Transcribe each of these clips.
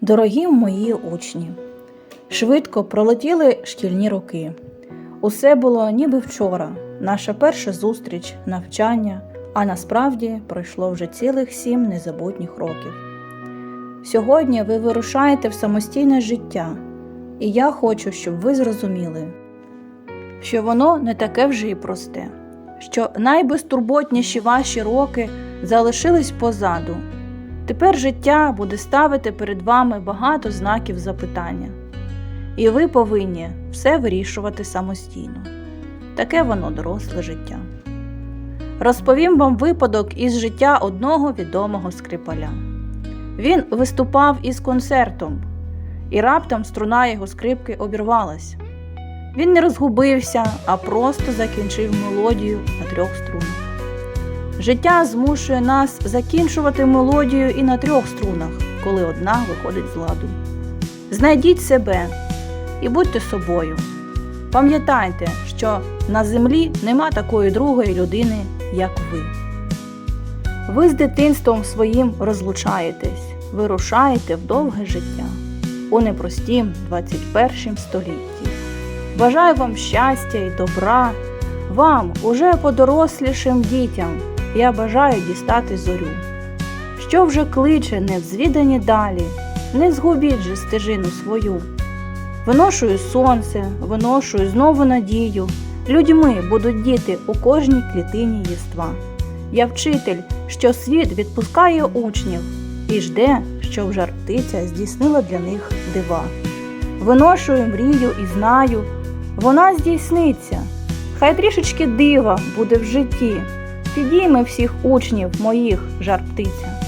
Дорогі мої учні, швидко пролетіли шкільні роки. Усе було ніби вчора, наша перша зустріч, навчання, а насправді пройшло вже цілих сім незабутніх років. Сьогодні ви вирушаєте в самостійне життя, і я хочу, щоб ви зрозуміли, що воно не таке вже й просте, що найбезтурботніші ваші роки залишились позаду. Тепер життя буде ставити перед вами багато знаків запитання, і ви повинні все вирішувати самостійно. Таке воно доросле життя. Розповім вам випадок із життя одного відомого скрипаля. Він виступав із концертом, і раптом струна його скрипки обірвалась. Він не розгубився, а просто закінчив мелодію на трьох струнах. Життя змушує нас закінчувати мелодію і на трьох струнах, коли одна виходить з ладу. Знайдіть себе і будьте собою. Пам'ятайте, що на землі нема такої другої людини, як ви. Ви з дитинством своїм розлучаєтесь, вирушаєте в довге життя у непростім 21 столітті. Бажаю вам щастя і добра, вам, уже подорослішим дітям, я бажаю дістати зорю. Що вже кличе невзвідані далі, не згубіть же стежину свою. Виношую сонце, виношую знову надію. Людьми будуть діти у кожній клітині єства. Я вчитель, що світ відпускає учнів і жде, щоб жар птиця здійснила для них дива. Виношую мрію і знаю, вона здійсниться. Хай трішечки дива буде в житті. Підійми всіх учнів моїх жар птиця.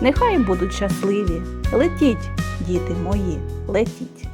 Нехай будуть щасливі. Летіть, діти мої, летіть.